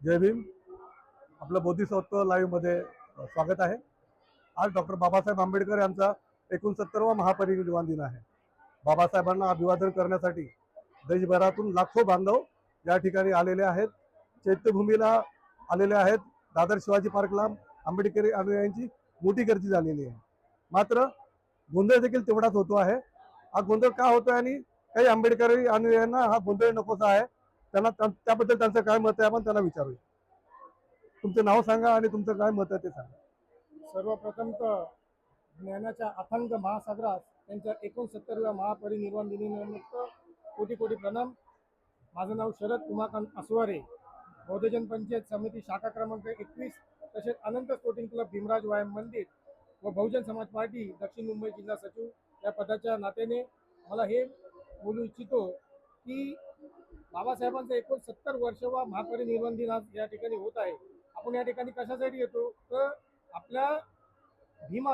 जय भीम. आपलं बोधिसत्व लाईव्हमध्ये स्वागत आहे. आज डॉक्टर बाबासाहेब आंबेडकर यांचा एकोणसत्तरवा महापरिनिर्वाण दिन आहे. बाबासाहेबांना अभिवादन करण्यासाठी देशभरातून लाखो बांधव या ठिकाणी आलेले आहेत. चैत्यभूमीला आलेले आहेत. दादर शिवाजी पार्कला आंबेडकरी अनुयायांची मोठी गर्दी झालेली आहे. मात्र गोंधळ देखील तेवढाच होतो आहे. हा गोंधळ का होतोय आणि काही आंबेडकरी अनुयायांना हा गोंधळ नकोसा आहे? त्यांना त्याबद्दल त्यांचं काय मत आहे आपण त्यांना विचारूया. तुमचं नाव सांगा आणि तुमचं काय मत आहे ते सांगा. सर्वप्रथम तर ज्ञानाच्या अथंग महासागरात त्यांच्या एकोणसत्तरव्या महापरिनिर्वाण दिनानिमित्त कोटी कोटी प्रणाम. माझं नाव शरद उमाकांत असवारे बौद्धजन पंचायत समिती शाखा क्रमांक एकवीस तसेच अनंत स्पोर्टिंग क्लब भीमराज व्यायाम मंदिर व बहुजन समाज पार्टी दक्षिण मुंबई जिल्हा सचिव या पदाच्या नात्याने मला हे बोलू इच्छितो की बाबासाहेबांचा वर्ष वा महापरिनिर्वाण दिन आज या ठिकाणी होत आहे. आपण या ठिकाणी कशासाठी येतो? तर आपल्या भीम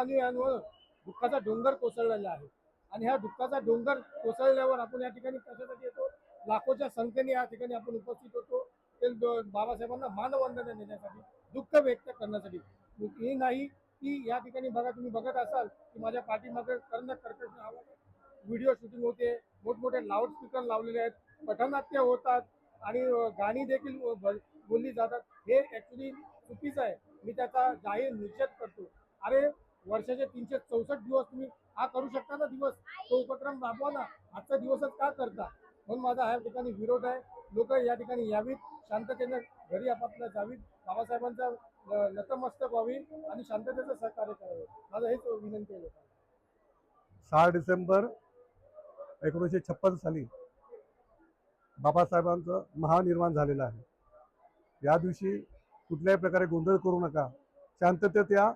दुःखाचा डोंगर कोसळलेला आहे. आणि ह्या दुःखाचा डोंगर कोसळल्यावर आपण या ठिकाणी कशासाठी येतो? लाखोच्या संख्येने या ठिकाणी आपण उपस्थित होतो. ते बाबासाहेबांना मानवंदना देण्यासाठी दुःख व्यक्त करण्यासाठी. हे नाही की या ठिकाणी बघा तुम्ही बघत असाल की माझ्या पाठीमागे कर्ण कर्कश आवाज व्हिडिओ शूटिंग होते मोठमोठे लाऊडस्पीकर लावलेले आहेत पथनाट्य होतात आणि गाणी देखील बोलली जातात. हे ॲक्च्युली चुकीचं आहे. मी त्याचा जाहीर निषेध करतो. अरे वर्षाचे तीनशे चौसष्ट दिवस तुम्ही हा करू शकता ना दिवस? तो उपक्रम राबवा ना. आजचा दिवसच का करता? म्हणून माझा ह्या ठिकाणी विरोध आहे. लोक या ठिकाणी यावीत. शांततेने घरी आपापल्या जावीत. बाबासाहेबांचा नतमस्तक व्हावी आणि शांततेचं सहकार्य करावं. माझं हेच विनंती आहे सहा डिसेंबर एकोणीसशे छप्पन साली बाबासाहेबांचं महानिर्माण झालेलं आहे. या दिवशी कुठल्याही प्रकारे गोंधळ करू नका. शांततेत या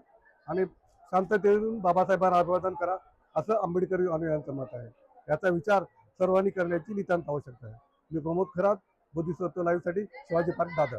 आणि शांततेतून बाबासाहेबांना अभिवादन करा असं आंबेडकरी अनुयायांचं मत आहे. याचा विचार सर्वांनी करण्याची नितांत आवश्यकता आहे. मी प्रमोद खरात बोधिसत्व लाईव्हसाठी शिवाजी पार्क दादर.